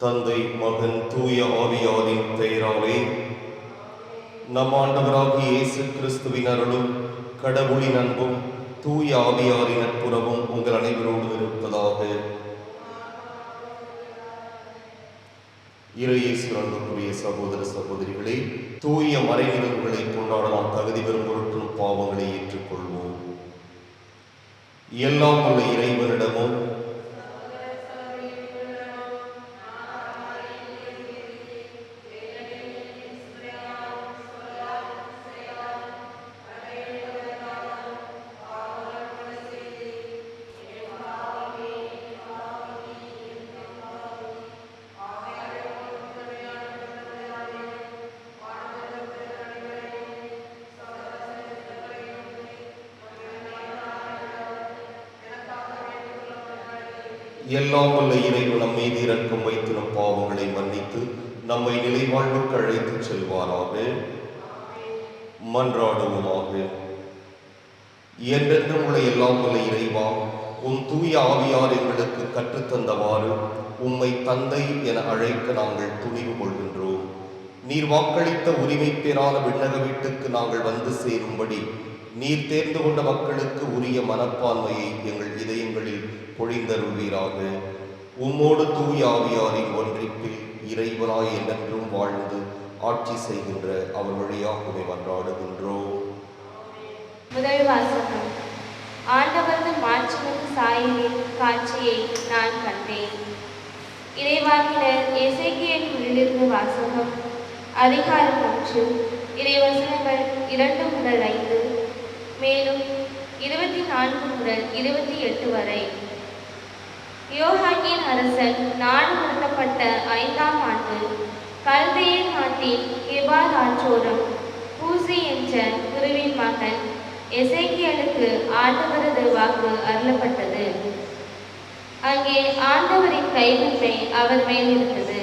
தந்தை மகன் தூய ஆவியாரின் பெயராலே நம் ஆண்டவராகிய இயேசு கிறிஸ்துவின் அருளும் கடவுளின் அன்பும் தூய ஆவியாரின் நட்புறவும் உங்கள் அனைவரோடு இருப்பதாக இறையேசு அன்புக்குரிய சகோதர சகோதரிகளே தூய மறைநிகழ்வுகளை கொண்டாட நாம் தகுதி பெறும் பொருட்களும் பாவங்களை ஏற்றுக்கொள்வோம். எல்லாம் உள்ள இறைவனிடமும் எல்லாம் வல்ல இறைவு நம்மை மீது இரக்கம் வைத்து நம் பாவங்களை மன்னித்து நம்மை நிலைவாழ்வுக்கு அழைத்துச் செல்வாராக. மன்றாடுவோமாக. என்றென்றும் உள்ள எல்லாம் வல்ல இறைவா உன் தூய ஆவியார் எங்களுக்கு கற்றுத்தந்தவாறு உம்மை தந்தை என அழைக்க நாங்கள் துணிவு கொள்கின்றோம். நீர் வாக்களித்த உரிமை பெறாத விண்ணக வீட்டுக்கு நாங்கள் வந்து சேரும்படி நீர் தேர்ந்து கொண்ட மக்களுக்கு உரிய மனப்பான்மையை எங்கள் இதயங்களில் பொழிந்தருள்வீராக. உம்மோடு தூயாவியாரின் ஒன்றிப்பில் இறைவனாய் என்றென்றும் வாழ்ந்து ஆட்சி செய்கின்ற அவர் வழியாகவே உம்மை மன்றாடுகின்றோம். முதல் வாசகம் ஆண்டவரது மாட்சிமிகு சாயலின் காட்சியை நான் கண்டேன். இறைவாக்கினர் எசேக்கியல் நூலிலிருந்து வாசகம் அதிகாரம் ஒன்று இறைவசனங்கள் இரண்டு முதல் ஐந்து மேலும் இருபத்தி நான்கு முதல் இருபத்தி எட்டு வரை. யோஹாக்கின் அரசன் நாடு நடத்தப்பட்ட ஐந்தாம் ஆண்டு கல்தையின் நாட்டின் கிபார் ஆற்றோரம் பூசி என்ற குருவின் மகன் எசேக்கியலுக்கு ஆண்டவரது வாக்கு அருளப்பட்டது. அங்கே ஆண்டவரின் கைவிட்டை அவர் மேலிருந்தது.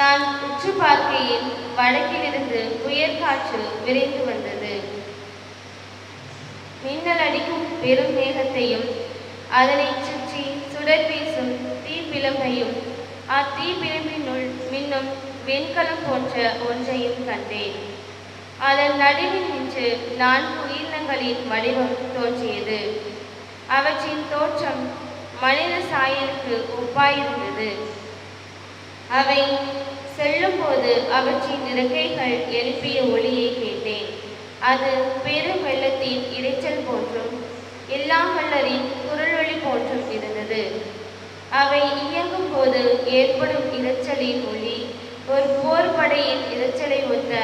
நான் உற்று பார்க்கையில் வடக்கிலிருந்து புயற் காற்று விரைந்து வந்தது. மின்னல் அடிக்கும் பெரும் மேகத்தையும் அதனை சுடர் வீசும் தீப்பிழம்பையும் அத்தீப்பிழம்பினுள் மின்னும் வெண்கலம் போன்ற ஒன்றையும் கண்டேன். அதன் நடுவில் நின்று நான்கு உயிரினங்களின் வடிவம் தோன்றியது. அவற்றின் தோற்றம் மனித சாயலுக்கு ஒப்பாயிருந்தது. அவை செல்லும்போது அவற்றின் இறக்கைகள் எழுப்பிய ஒளியை கேட்டேன். அது பெரும் வெள்ளத்தின் இரைச்சல் போன்றும் எல்லாம் வல்லரின் குரலொளி போன்றும் இருந்தது அவை இயங்கும் போது ஏற்படும் இரைச்சலின் ஒளி ஒரு போர் படையின் இரைச்சலை ஒத்த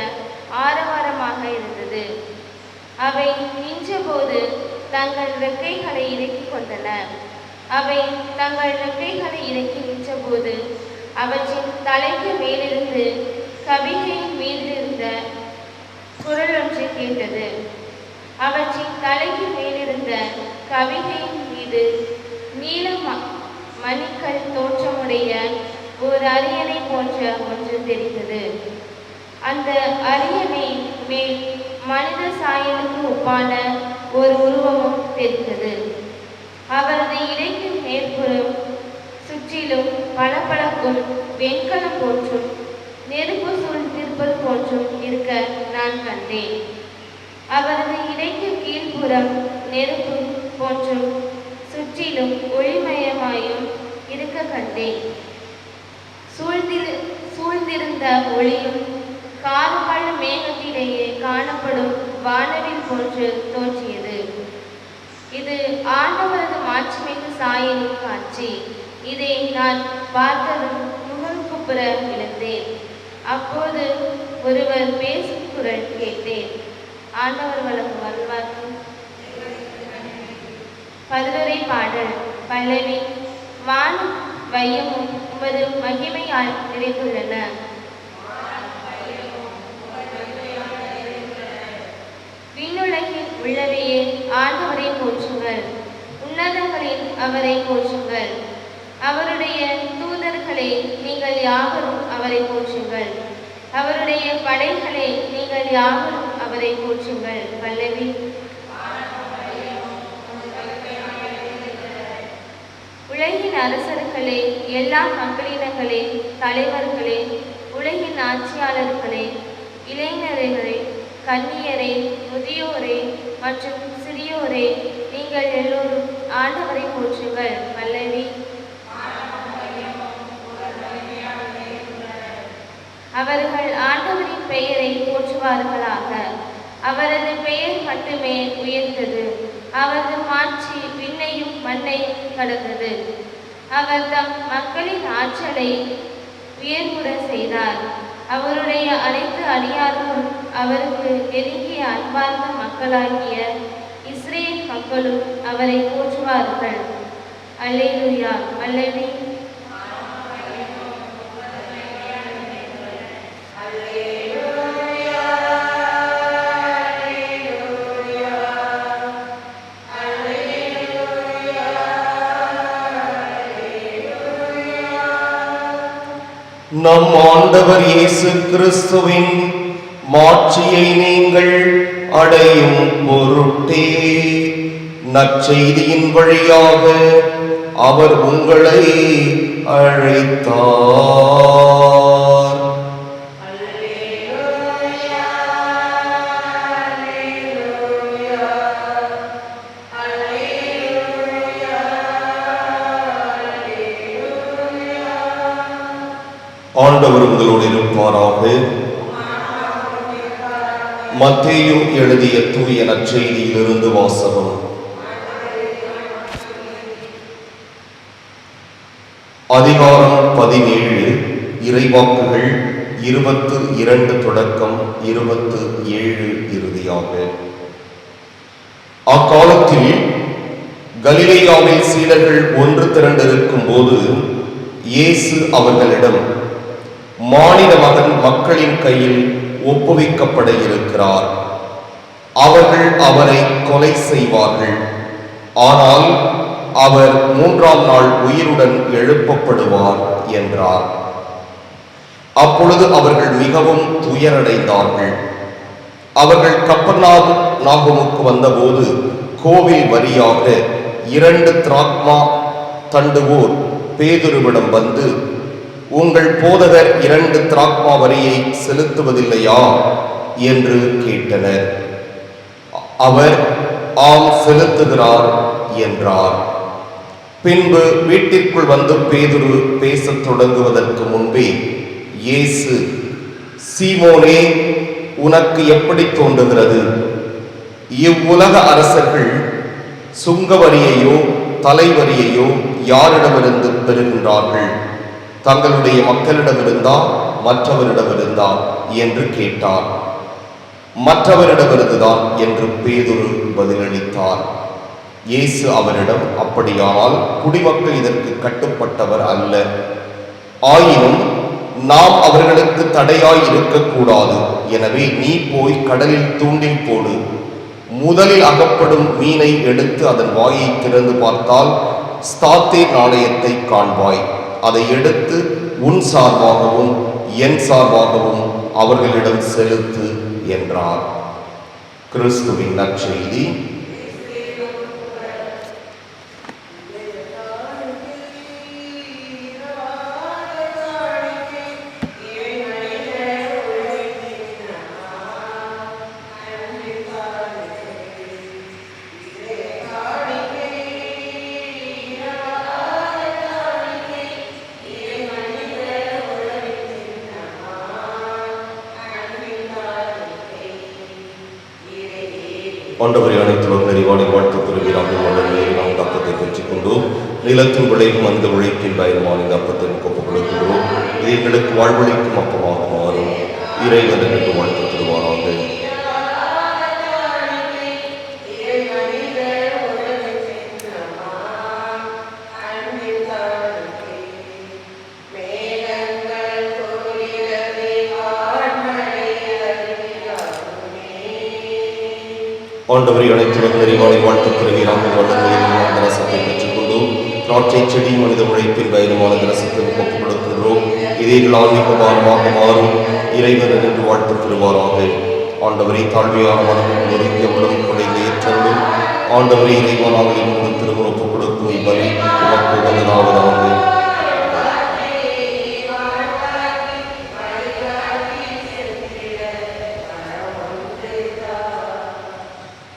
ஆரவாரமாக இருந்தது. அவை நின்றபோது தங்கள் ரெக்கைகளை இறக்கிக் கொண்டன. அவை தங்கள் ரெக்கைகளை இறக்கி நின்றபோது அவற்றின் தலைக்கு மேலிருந்து கவிதையின் மீதிருந்த குரல் ஒன்று கேட்டது. அவற்றின் தலைக்கு மேலிருந்த கவிகையின் மீது நீல ம- மணிக்கல் தோற்றமுடைய ஒரு அரியணை போன்ற ஒன்று தெரிந்தது. அந்த அரியணை மேல் மனித சாயலுக்கு ஒப்பான ஒரு உருவமும் தெரிந்தது. அவரது இடைக்கு மேற்புறம் சுற்றிலும் பளபளக்கும் வெண்கலம் போன்றும் நெருப்பு சூழ் திருப்பது போன்றும் இருக்க நான் கண்டேன். அவரது இடைக்கு கீழ்ப்புறம் நெருப்பு போன்றும் சுற்றிலும் ஒளிமயமாயும் இருக்க கண்டேன். சூழ்ந்திரு சூழ்ந்திருந்த ஒளியும் கார்கால மேகத்திலேயே காணப்படும் வானவில் போன்று தோன்றியது. இது ஆண்டவரது மாட்சிமிகு சாயலின் காட்சி. இதை நான் பார்த்ததும் முகம் குப்புற விழுந்தேன். அப்போது ஒருவர் பேசும் குரல் கேட்டேன். ஆண்டவர் வழங்கும் அல்வாக்கு பதிலுரை பாடல் பல்லவி வானும் வையமும் உமது மகிமையால் நிறைந்துள்ளன. விண்ணுலகில் உள்ளவையே ஆண்டவரை போற்றுங்கள். உன்னதங்களில் அவரை போற்றுங்கள். அவருடைய தூதர்களை நீங்கள் யாவரும் அவரை போற்றுங்கள். அவருடைய படைகளை நீங்கள் யாவரும் அவரை போற்றுங்கள். பல்லவி உலகின் அரசர்களே எல்லா மக்களினங்களே தலைவர்களே உலகின் ஆட்சியாளர்களே இளைஞர்களே கன்னியரே முதியோரே மற்றும் சிறியோரே நீங்கள் எல்லோரும் ஆண்டவரை போற்றுங்கள். பல்லவி அவர்கள் ஆண்டவரின் பெயரை போற்றுவார்களாக. அவரது பெயர் மட்டுமே உயர்ந்தது. அவரது மாட்சி விண்ணையும் மண்ணையும் கடந்தது. அவர் தம் மக்களின் ஆற்றலை உயர்வுற செய்தார். அவருடைய அனைத்து அடியாரும் அவருக்கு நெருங்கிய அன்பார்ந்த மக்களாகிய இஸ்ரேல் மக்களும் அவரை போற்றுவார்கள். அல்லேலுயா அல்லவே நம் ஆண்டவர் இயேசு கிறிஸ்துவின் மாட்சியை நீங்கள் அடையும் பொருட்டே. நற்செய்தியின் வழியாக அவர் உங்களை அழைத்தார். ஆண்டவர் உங்களோடு இருப்பாராக மத்தேயும் எழுதிய தூய நற்செய்தியிலிருந்து வாசகம். அதிகாரம் பதினேழு இறைவாக்குகள் இருபத்து இரண்டு தொடக்கம் இருபத்து ஏழு இறுதியாக. அக்காலத்தில் கலிலேயாவில் சீடர்கள் ஒன்று திரண்டிருக்கும் போது இயேசு அவர்களிடம் மாநில மகன் மக்களின் கையில் ஒப்புவிக்கப்பட இருக்கிறார் அவர்கள் அவரை கொலை செய்வார்கள். ஆனால் அவர் மூன்றாம் நாள் உயிருடன் எழுப்பப்படுவார் என்றார். அப்பொழுது அவர்கள் மிகவும் துயரடைந்தார்கள். அவர்கள் கப்பர்நாத் நாகமுக்கு வந்தபோது கோவில் வரியாக இரண்டு திராக்மா தண்டுவோர் பேதுருவிடம் வந்து உங்கள் போதகர் இரண்டு திராக்மா வரியை செலுத்துவதில்லையா? என்று கேட்டனர். அவர் ஆம் செலுத்துகிறார் என்றார். பின்பு வீட்டிற்குள் வந்து பேதுரு பேசத் தொடங்குவதற்கு முன்பே இயேசு சீமோனே உனக்கு எப்படி தோன்றுகிறது? இவ்வுலக அரசர்கள் சுங்கவரியையோ தலைவரியையோ யாரிடமிருந்து பெறுகின்றார்கள்? தங்களுடைய மக்களிடமிருந்தா மற்றவரிடமிருந்தா என்று கேட்டார். மற்றவரிடமிருந்துதான் என்று பேதுரு பதிலளித்தார். இயேசு அவரிடம் அப்படியானால் குடிமக்கள் இதற்கு கட்டுப்பட்டவர் அல்ல. ஆயினும் நாம் அவர்களுக்கு தடையாய் இருக்கக்கூடாது எனவே நீ போய் கடலில் தூண்டில் போடு. முதலில் அகப்படும் மீனை எடுத்து அதன் வாயை திறந்து பார்த்தால் ஸ்தாத்தே நாணயத்தை காண்பாய். அதை எடுத்து உன் சார்பாகவும் என் சார்பாகவும் அவர்களிடம் செலுத்து என்றார். கிறிஸ்துவின் நற்செய்தி. பயணமான இந்த அப்பத்தை ஒப்புக் கொடுக்கிறோம் இது எங்களுக்கு வாழ்வழிக்கும் அப்பமாக மாறும் இறைவன் எங்களுக்கு வாழ்த்து தருவாராக ஆண்டவரை அழைத்து அனைத்துடன் நிறைவானை வாழ்த்து பெறுகிறாங்க வல்லமையான ரசத்தை நாட்டை செடி மனித உழைப்பின் வயதுமான தினசத்தை ஒப்புக் கொடுக்கிறோம் இதயங்களால் மிகவாரமாக மாறும் இறைவன் என்று வாழ்த்து பெறுவாராக ஆண்டவரை தாழ்மையான மனமும் நெருங்கிய உணவு கொண்ட ஏற்றங்களும் ஆண்டவரை இறைவனாக திருமண ஒப்புக் கொடுக்கும் இப்பலி உமக்கு உகந்தனாவதாக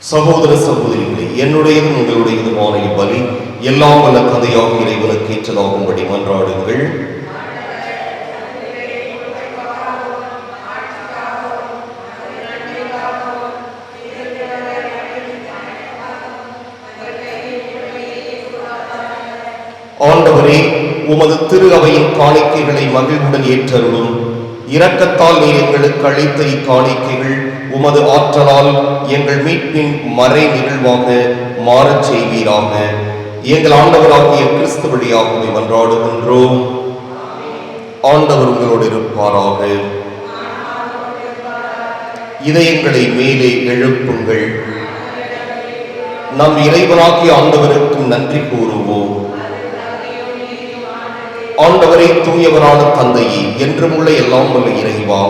சகோதர சகோதரிகளே என்னுடையதும் உங்களுடையதுமான இப்பலி எல்லாம் வல்ல கதையாக இறைவனுக்கு ஏற்றதாகும்படி மன்றாடுங்கள். ஆண்டவரே உமது திரு அவையின் காணிக்கைகளை மகிழ்வுடன் ஏற்றருளும். இரக்கத்தால் நீர் எங்களுக்கு அளித்த இக்காணிக்கைகள் உமது ஆற்றலால் எங்கள் மீட்பின் மறை நிகழ்வாக மாறச் செய்வீராக. எங்கள் ஆண்டவராகிய கிறிஸ்து வழியாகவே மன்றாடுகின்றோம். ஆண்டவர் உங்களோடு இருப்பாராக. இதயங்களை மேலே எழுப்புங்கள். நம் இறைவனாகிய ஆண்டவருக்கும் நன்றி கூறுவோம். ஆண்டவரே தூயவரான தந்தையே என்றும் உள்ள எல்லாம் உள்ள இறைவா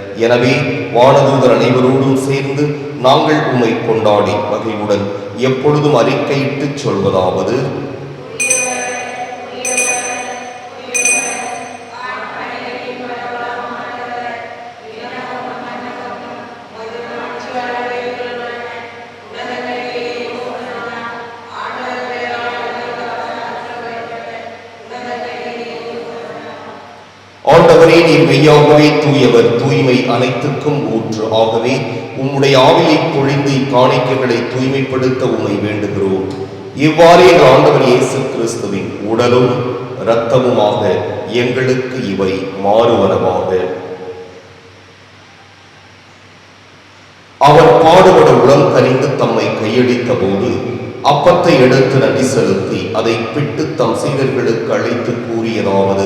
எனவே வானதூதர் அனைவரோடும் சேர்ந்து நாங்கள் உம்மை கொண்டாடி வகையுடன் எப்பொழுதும் அறிக்கையிட்டுச் சொல்வதாவது ஆண்டவரே நீர் மெய்யாகவே தூயவர் தூய்மை அனைத்துக்கும் ஊற்று. ஆகவே உம்முடைய ஆவியை பொழிந்து இக்காணிக்கைகளை தூய்மைப்படுத்த உண்மை வேண்டுகிறோம். இவ்வாறே எங்கள் ஆண்டவர் இயேசு கிறிஸ்துவின் உடலும் இரத்தமுமாக எங்களுக்கு இவை மாறுவனமாக அவர் பாடுபட உளம் கனிந்து தம்மை கையடித்த போது அப்பத்தை எடுத்து நன்றி செலுத்தி அதை பிட்டு தம் சீடர்களுக்கு அழைத்து கூறியதாவது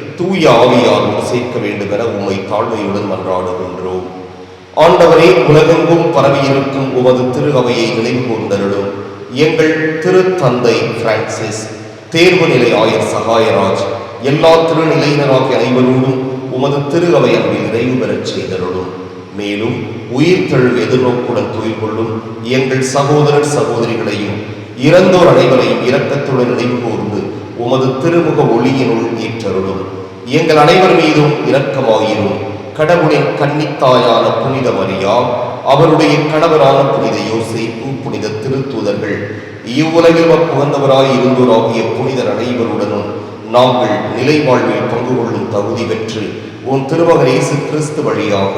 தூய ஆவியால் சேர்க்க வேண்டும் என உம்மை தாழ்மையுடன் மன்றாடுகின்றோம். ஆண்டவரே உலகெங்கும் பரவியிருக்கும் உமது திரு அவையை நினைவு எங்கள் திரு தந்தை பிரான்சிஸ் தேர்வு நிலை ஆயர் சகாயராஜ் எல்லா திருநிலையினராகிய அனைவரோடும் உமது திரு அவை அன்பில் நிறைவு பெறச் செய்தருளும். மேலும் உயிர் தழுவு எதிர்நோக்குடன் தொழில் கொள்ளும் எங்கள் சகோதரர் சகோதரிகளையும் இறந்தோர் அனைவரையும் இரக்கத்துடன் நினைவு கூர்ந்து உமது திருமுக ஒளியினுள் ஏற்றருளும். எங்கள் அனைவர் மீதும் இரக்கமாயிரும். கடவுளின் கன்னித்தாயான புனித மரியா அவருடைய கணவரான புனித யோசிப்பு புனித திருத்தூதர்கள் இவ்வுலகில் புகழ்ந்தவராய் இருந்தோராகிய புனிதர் அனைவருடனும் நாங்கள் நிலை வாழ்வில் பங்கு கொள்ளும் தகுதி பெற்று உன் திருமகரேசு கிறிஸ்து வழியாக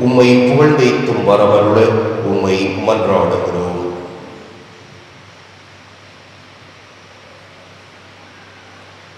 உம்மை புகழ்ந்தேத்தும் வரவருட உம்மை மன்றாடுகிறோம்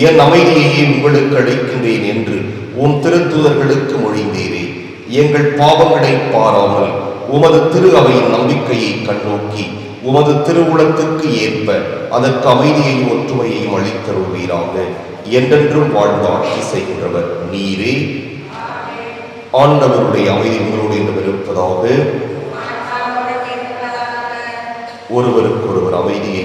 என் அமைதியையே உங்களுக்கு அளிக்கின்றேன் என்று உன் திருத்தூதர்களுக்கு மொழிந்தீரே எங்கள் பாவங்களை பாராமல் உமது திரு அவையின் நம்பிக்கையை கண்ணோக்கி உமது திருவுளத்துக்கு ஏற்ப அதற்கு அமைதியையும் ஒற்றுமையையும் அளித்தருவீராக என்றென்றும் வாழ்ந்து ஆட்சி செய்கின்றவர் நீரே. ஆண்டவருடைய அமைதி உங்களோடு என்று இருப்பதாக ஒருவருக்கொருவர் அமைதியை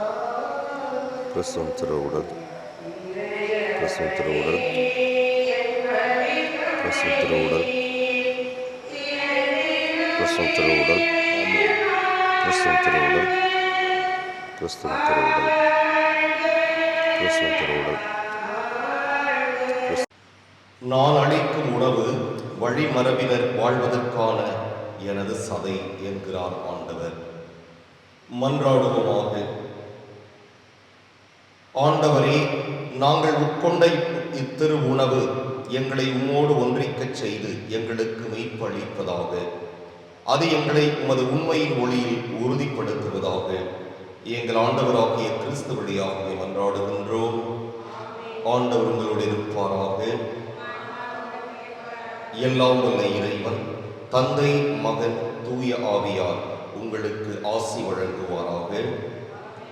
பிரசவம் திருவுடல் பிரசவம் திருவுடல் பிரசவம் திருவுடல் பிரசவம் திருவுடல் பிரசவம் திருவுடல் பிரசவம் திருவுடல் பிரசவம் திருவுடல் நான் அளிக்கும் உணவு வழிமரபினர் வாழ்வதற்கான எனது சதை என்கிறார் ஆண்டவர். மன்றாடுவோமாக ஆண்டவரே நாங்கள் உட்கொண்ட இத்திரு உணவு எங்களை உம்மோடு ஒன்றிக்கச் செய்து எங்களுக்கு மெய்ப்பளிப்பதாக அது எங்களை உமது உண்மையின் ஒளியில் உறுதிப்படுத்துவதாக. எங்கள் ஆண்டவராகிய கிறிஸ்து வழியாகவே மன்றாடுகின்றோம். ஆண்டவர் உங்களோடு இருப்பாராக. எல்லாம் உள்ள இறைவன் தந்தை மகன் தூய ஆவியார் உங்களுக்கு ஆசி வழங்குவாராக.